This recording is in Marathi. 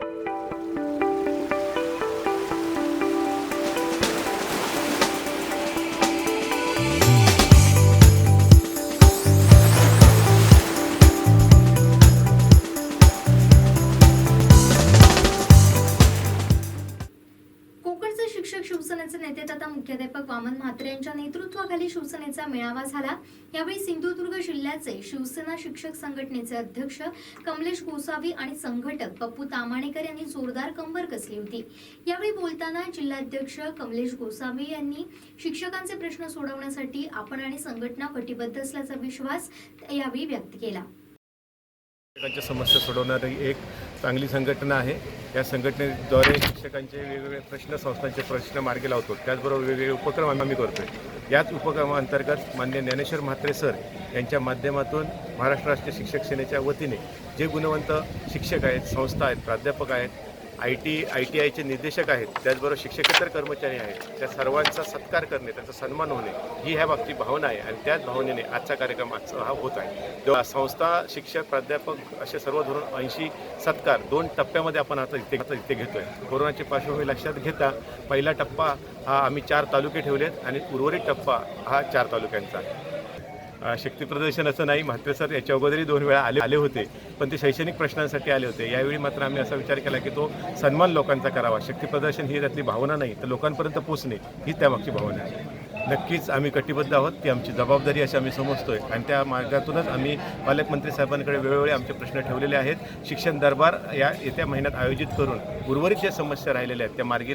Thank you. शिक्षक शिवसेनेचे नेते तथा मुख्याध्यापक वामन म्हात्रे यांच्या नेतृत्वाखाली शिवसेनेचा मेळावा झाला. यावेळी सिंधुदुर्ग जिल्ह्याचे शिवसेना शिक्षक संघटनेचे अध्यक्ष कमलेश गोसावी आणि संघटक पप्पू तामाणेकर यांनी जोरदार कंबर कसली होती. यावेळी बोलताना जिल्हाध्यक्ष कमलेश गोसावी यांनी शिक्षकांचे प्रश्न सोडवण्यासाठी आपण आणि संघटना कटिबद्ध असल्याचा विश्वास यावेळी व्यक्त केला. शिक्षकांच्या समस्या सोडवणारी एक चांगली संघटना आहे. या संघटनेद्वारे शिक्षकांचे वेगवेगळे प्रश्न संस्थांचे प्रश्न मार्गी लावतो. त्याचबरोबर वेगवेगळे उपक्रम आम्ही करतो आहे याच उपक्रमांतर्गत मान्य ज्ञानेश्वर म्हात्रे सर यांच्या माध्यमातून महाराष्ट्र राष्ट्रीय शिक्षक सेनेच्या वतीने जे गुणवंत शिक्षक आहेत संस्था आहेत प्राध्यापक आहेत आय टी आय टी आयचे निर्देशक आहेत त्याचबरोबर शिक्षकेतर कर्मचारी आहेत त्या सर्वांचा सत्कार करणे त्यांचा सन्मान होणे ही ह्या बाबतीत भावना आहे आणि त्याच भावनेने आजचा कार्यक्रम आजचा हा होत आहे. तेव्हा संस्था शिक्षक प्राध्यापक असे सर्व धरून ऐंशी सत्कार दोन टप्प्यामध्ये आपण आता इथे आता इथे घेतोय. कोरोनाची पार्श्वभूमी लक्षात घेता पहिला टप्पा हा आम्ही चार तालुके ठेवलेत आणि उर्वरित टप्पा हा चार तालुक्यांचा आहे. शक्तीप्रदर्शन शक्ती प्रदर्शन असं नाही म्हात्रे सर याच्या अगोदरही दोन वेळा आले आले होते पण ते शैक्षणिक प्रश्नांसाठी आले होते. यावेळी मात्र आम्ही असा विचार केला की तो सन्मान लोकांचा करावा. शक्ती प्रदर्शन ही त्यातली भावना नाही तर लोकांपर्यंत पोचणे ही त्यामागची भावना आहे. नक्कीच आम्ही कटिबद्ध आहोत ती आमची जबाबदारी अशी आम्ही समजतोय. आणि त्या मार्गातूनच आम्ही पालकमंत्री साहेबांकडे वेळोवेळी आमचे प्रश्न ठेवलेले आहेत. शिक्षण दरबार या येत्या महिन्यात आयोजित करून उर्वरित ज्या समस्या राहिलेल्या आहेत त्या मार्गी